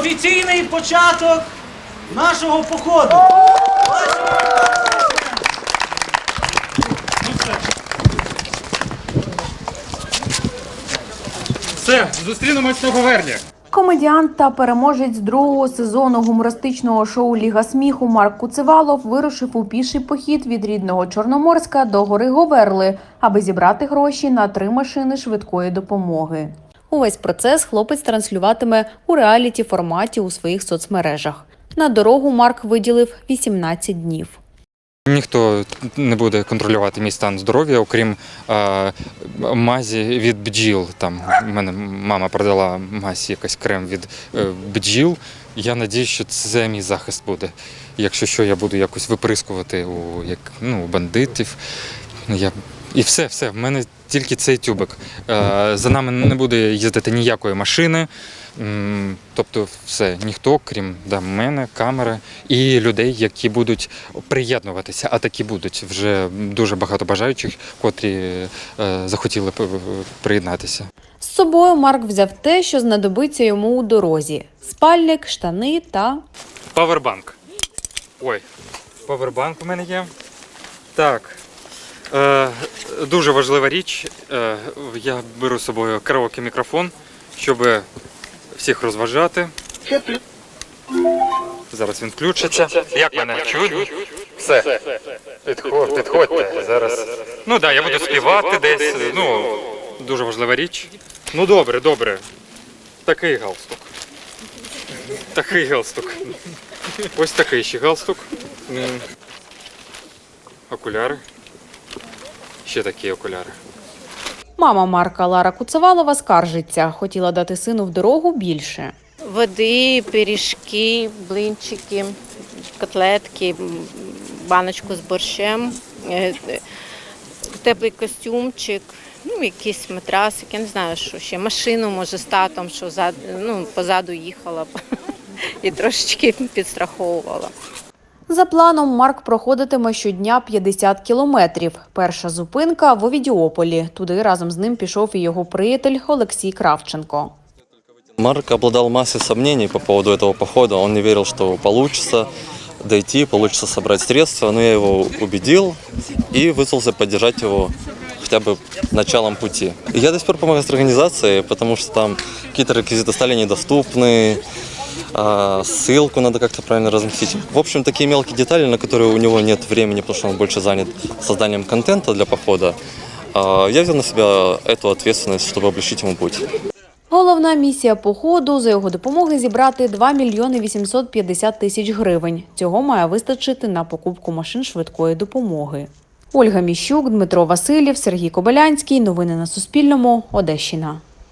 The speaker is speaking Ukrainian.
офіційний початок нашого походу. Ну все. Все, зустрінемось на поверні. Комедіант та переможець другого сезону гумористичного шоу Ліга сміху Марк Куцевалов вирушив у піший похід від рідного Чорноморська до гори Говерли, аби зібрати гроші на три машини швидкої допомоги. Увесь процес хлопець транслюватиме у реаліті форматі у своїх соцмережах. На дорогу Марк виділив 18 днів. Ніхто не буде контролювати мій стан здоров'я, окрім е, мазі від бджіл. Там мене мама продала мазь якийсь крем від е, бджіл. Я надію, що це мій захист буде. Якщо що, я буду якось виприскувати у як ну, у бандитів. Ну, Я... І все, все. В мене тільки цей тюбик. Е, за нами не буде їздити ніякої машини. Тобто, все, ніхто, крім да, мене, камери і людей, які будуть приєднуватися, а такі будуть вже дуже багато бажаючих, котрі е, захотіли приєднатися. З собою Марк взяв те, що знадобиться йому у дорозі: спальник, штани та Павербанк. Ой, павербанк у мене є. Так. Е, дуже важлива річ. Е, я беру з собою караоке мікрофон, щоб всіх розважати. Зараз він включиться. Як мене чуть? Все. Підходь, підходьте. Зараз. Ну так, да, я буду співати десь. Ну, дуже важлива річ. Ну добре, добре. Такий галстук. Такий галстук. Ось такий ще галстук. Окуляри. Ще такі окуляри. Мама Марка Лара Куцевалова скаржиться, хотіла дати сину в дорогу більше. Води, пиріжки, блинчики, котлетки, баночку з борщем, е, е, теплий костюмчик, ну, якийсь матрасик, я не знаю, що ще. Машину, може, з татом, що зад, ну, позаду їхала б і трошечки підстраховувала. За планом, Марк проходитиме щодня 50 кілометрів. Перша зупинка в Овідіополі. Туди разом з ним пішов і його приятель Олексій Кравченко. Марк обладал массой сомнений по поводу этого похода. Он не верил, что получится дойти, получится собрать средства, но я его убедил и вызвался поддержать его хотя бы началом пути. И я до сих пор помогаю с организацией, потому что там какие-то реквизиты стали недоступны, а, ссылку надо как-то правильно разместить. В общем, такие мелкие детали, на которые у него нет времени, потому что он больше занят созданием контента для похода. А, Я взял на себя эту ответственность, чтобы облегчить ему путь. Головна місія походу за його допомоги зібрати 2 мільйони 850 тисяч гривень. Цього має вистачити на покупку машин швидкої допомоги. Ольга Міщук, Дмитро Васильєв, Сергій Кобилянський. Новини на Суспільному. Одещина.